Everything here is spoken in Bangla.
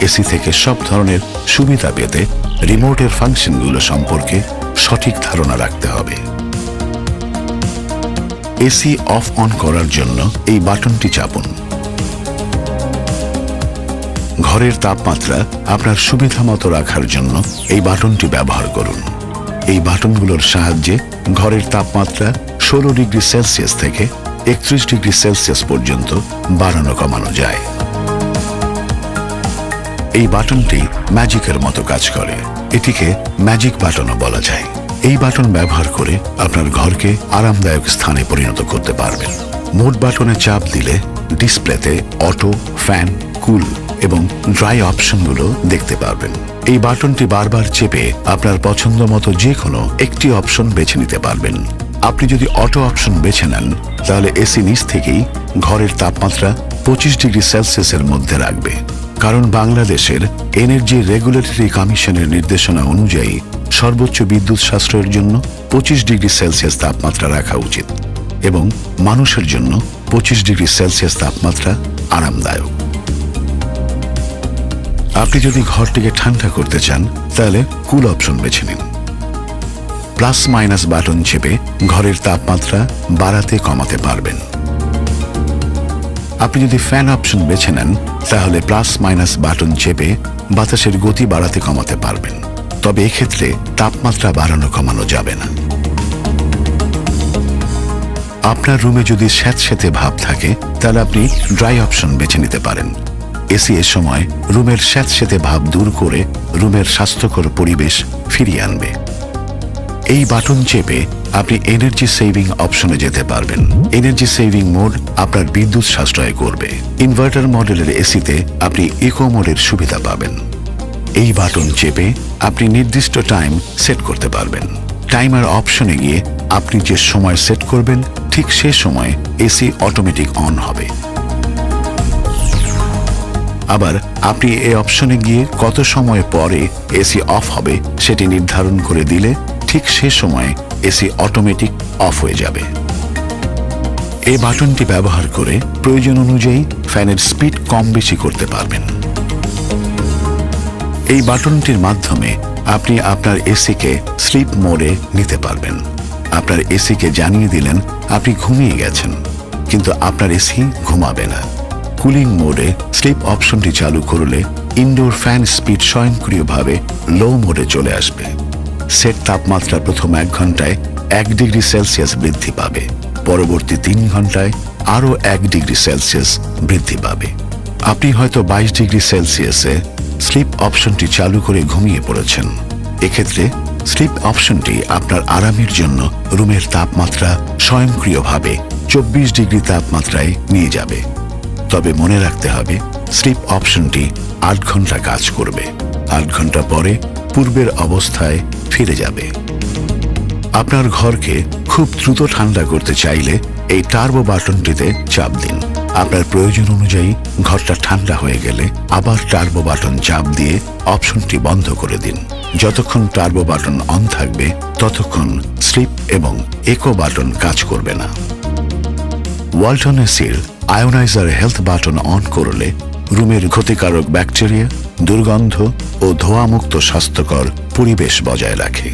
এসি থেকে সব ধরনের সুবিধা পেতে রিমোটের ফাংশনগুলো সম্পর্কে সঠিক ধারণা রাখতে হবে। এসি অফ অন করার জন্য এই বাটনটি চাপুন। ঘরের তাপমাত্রা আপনার সুবিধা মতো রাখার জন্য এই বাটনটি ব্যবহার করুন। এই বাটনগুলোর সাহায্যে ঘরের তাপমাত্রা ষোলো ডিগ্রি সেলসিয়াস থেকে একত্রিশ ডিগ্রি সেলসিয়াস পর্যন্ত বাড়ানো কমানো যায়। এই বাটনটি ম্যাজিকের মতো কাজ করে। এটিকে ম্যাজিক বাটনও বলা যায়। এই বাটন ব্যবহার করে আপনার ঘরকে আরামদায়ক স্থানে পরিণত করতে পারবেন। মোট বাটনে চাপ দিলে ডিসপ্লেতে অটো, ফ্যান, কুল এবং ড্রাই অপশনগুলো দেখতে পারবেন। এই বাটনটি বারবার চেপে আপনার পছন্দ মতো যে কোনো একটি অপশন বেছে নিতে পারবেন। আপনি যদি অটো অপশন বেছে নেন, তাহলে এসি নিচ থেকেই ঘরের তাপমাত্রা পঁচিশ ডিগ্রি সেলসিয়াসের মধ্যে রাখবে। কারণ বাংলাদেশের এনার্জি রেগুলেটরি কমিশনের নির্দেশনা অনুযায়ী সর্বোচ্চ বিদ্যুৎ সাশ্রয়ের জন্য পঁচিশ ডিগ্রি সেলসিয়াস তাপমাত্রা রাখা উচিত এবং মানুষের জন্য পঁচিশ ডিগ্রি সেলসিয়াস তাপমাত্রা আরামদায়ক। আপনি যদি ঘরটিকে ঠান্ডা করতে চান, তাহলে কুল অপশন বেছে নিন। প্লাস মাইনাস বাটন চেপে ঘরের তাপমাত্রা বাড়াতে কমাতে পারবেন। আপনি যদি ফ্যান অপশন বেছে নেন তাহলে প্লাস মাইনাস বাটন চেপে বাতাসের গতি বাড়াতে কমাতে পারবেন। তবে এক্ষেত্রে তাপমাত্রা বাড়ানো কমানো যাবে না। আপনার রুমে যদি স্যাঁতস্যাঁতে ভাব থাকে, তাহলে আপনি ড্রাই অপশন বেছে নিতে পারেন। এসি এর সময় রুমের স্যাঁতস্যাঁতে ভাব দূর করে রুমের স্বাস্থ্যকর পরিবেশ ফিরিয়ে আনবে। এই বাটন চেপে আপনি এনার্জি সেভিং অপশনে যেতে পারবেন। এনার্জি সেভিং মোড আপনার বিদ্যুৎ সাশ্রয় করবে। ইনভার্টার মডেলের এসিতে আপনি ইকো মোডের সুবিধা পাবেন। এই বাটন চেপে আপনি নির্দিষ্ট টাইম সেট করতে পারবেন। টাইমার অপশনে গিয়ে আপনি যে সময় সেট করবেন, ঠিক সে সময় এসি অটোমেটিক অন হবে। আবার আপনি এই অপশনে গিয়ে কত সময় পরে এসি অফ হবে, সেটি নির্ধারণ করে দিলে ঠিক সে সময় এসি অটোমেটিক অফ হয়ে যাবে। এই বাটনটি ব্যবহার করে প্রয়োজন অনুযায়ী ফ্যানের স্পিড কম বেশি করতে পারবেন। এই বাটনটির মাধ্যমে আপনি আপনার এসিকে স্লিপ মোডে নিতে পারবেন। আপনার এসিকে জানিয়ে দিলেন আপনি ঘুমিয়ে গেছেন, কিন্তু আপনার এসি ঘুমাবে না। কুলিং মোডে স্লিপ অপশনটি চালু করলে ইনডোর ফ্যান স্পিড স্বয়ংক্রিয়ভাবে লো মোডে চলে আসবে। সেট তাপমাত্রা প্রথম এক ঘন্টায় এক ডিগ্রি সেলসিয়াস বৃদ্ধি পাবে। পরবর্তী তিন ঘন্টায় আরও এক ডিগ্রি সেলসিয়াস বৃদ্ধি পাবে। আপনি হয়তো বাইশ ডিগ্রি সেলসিয়াসে স্লিপ অপশনটি চালু করে ঘুমিয়ে পড়েছেন। এক্ষেত্রে স্লিপ অপশনটি আপনার আরামের জন্য রুমের তাপমাত্রা স্বয়ংক্রিয়ভাবে চব্বিশ ডিগ্রি তাপমাত্রায় নিয়ে যাবে। তবে মনে রাখতে হবে, স্লিপ অপশনটি আট ঘণ্টা কাজ করবে। আট ঘণ্টা পরে পূর্বের অবস্থায় ফিরে যাবে। আপনার ঘরকে খুব দ্রুত ঠান্ডা করতে চাইলে এই টার্বো বাটনটিতে চাপ দিন। আপনার প্রয়োজন অনুযায়ী ঘরটা ঠান্ডা হয়ে গেলে আবার টার্বো বাটন চাপ দিয়ে অপশনটি বন্ধ করে দিন। যতক্ষণ টার্বো বাটন অন থাকবে, ততক্ষণ স্লিপ এবং একো বাটন কাজ করবে না। ওয়ালটন এসির আয়োনাইজার হেলথ বাটন অন করলে রুমের ক্ষতিকারক ব্যাকটেরিয়া দুর্গন্ধ ও ধোঁয়ামুক্ত স্বাস্থ্যকর পরিবেশ বজায় রাখে।